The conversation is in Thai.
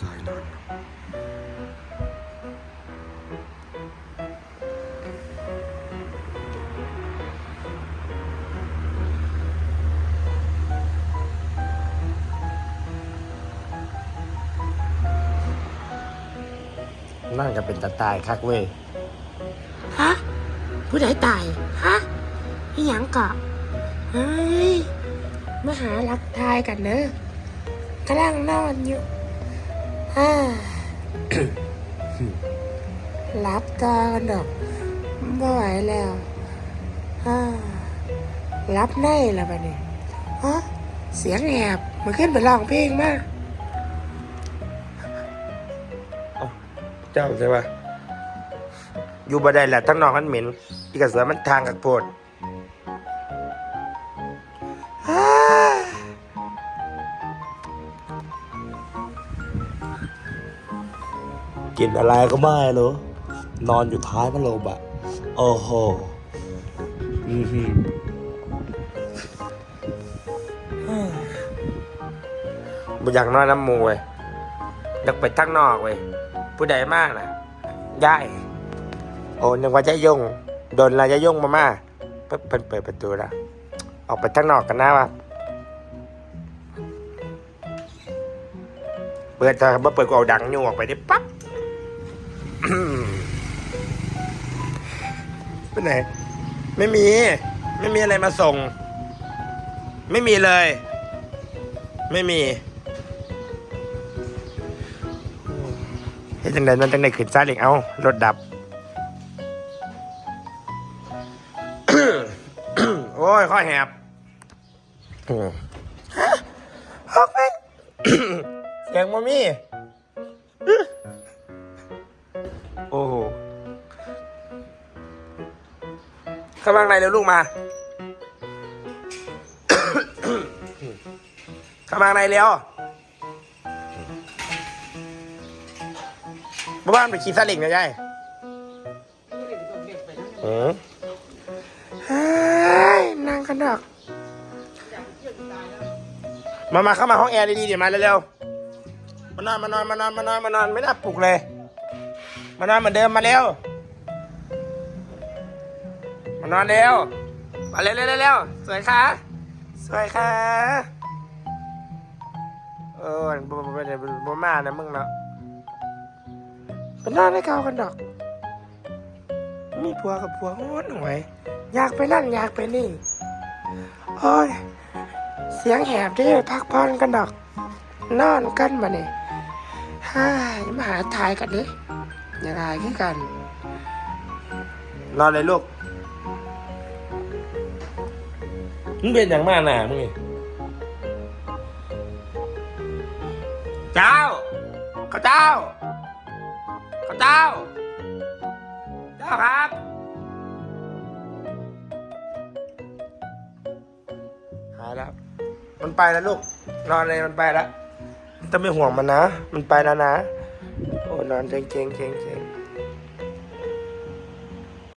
สายนอนนั่นก็เป็นตาตายคักเว้ย ฮะ ผู้ใดตาย ฮะอีหยังกะเฮ้ยมาหารักทายกันเนอะกำลังนอนอยู่ ฮ่ารับตากันดอกไม่ไหวแล้วรับในแล้วบัดนี้ฮะเสียงแหบมันขึ้นไปร้องเพลงมากเจ้าใช่ปะอยู่บ่ได้แหละทั้งนอกมันเหม็นอีกระเสือมันทางกับโพด กินอะไรก็ไม่รู้นอนอยู่ท้ายพัดลมอะโอ้โหอือหือบ่อยากนอนน้ำมูเว้ยอยากไปทั้งนอกเว้ยผู้ใดมากนะยายโอ้นึกว่าจะยงโดนเราจะยงมามาเพิ่นเพิ่นเปิดประตูล้วออกไปทั้งนอกกันนะวะเปิดถ้าบ่เปิดก็เอาดังอยู่ออกไปได้ปั๊บ ไปไหน ไม่มี ไม่มีอะไรมาส่ง ไม่มีเลย ไม่มีเฮ็ดจังไดมันจังไดขึ้นซาเล็งเอารถดับ โอ้ยข้อแหบอืมออกไปเสียงมามี่ โอ้โหเข้ามาข้างในเร็วลูกมา เข้ามาข้างในเร็วบ้านไปขี่ซาเล็งนะยายอืมเฮ้ยนั่งกันดอก มา มาเข้ามาห้องแอร์ดีๆเดี๋ยวมาเร็วๆมานอนมานอนมานอนมานอนมานอนไม่น่าปลุกเลย มานอนเหมือนเดิมมาเร็ว มานอนเร็ว มาเร็วเร็วเร็วสวยค่ะ สวยค่ะ เออบ่บ่บ่บ่บ่มานะมึงเนาะไปนอนให้เขากันดอก มีผัวกับผัวโอ้หน่วย อยากไปนั่นอยากไปนี่ โอ้ย เสียงแหบด้พักผ่อนกันดอก นอนกันมาเนี่ยฮ่ายมาหาทายกันดิ ยังไงคือกัน นอนเลยลูก มึงเป็นอย่างมากน่ะมึงนี่เจ้าข้าเจ้าข้าเจ้า เจ้าครับหายแล้ว มันไปแล้วลูก นอนเลยมันไปแล้วต้องไม่ห่วงมันนะ มันไปแล้วนะ นอนเจ๋งเจ๋งเจ๋งเจ๋ง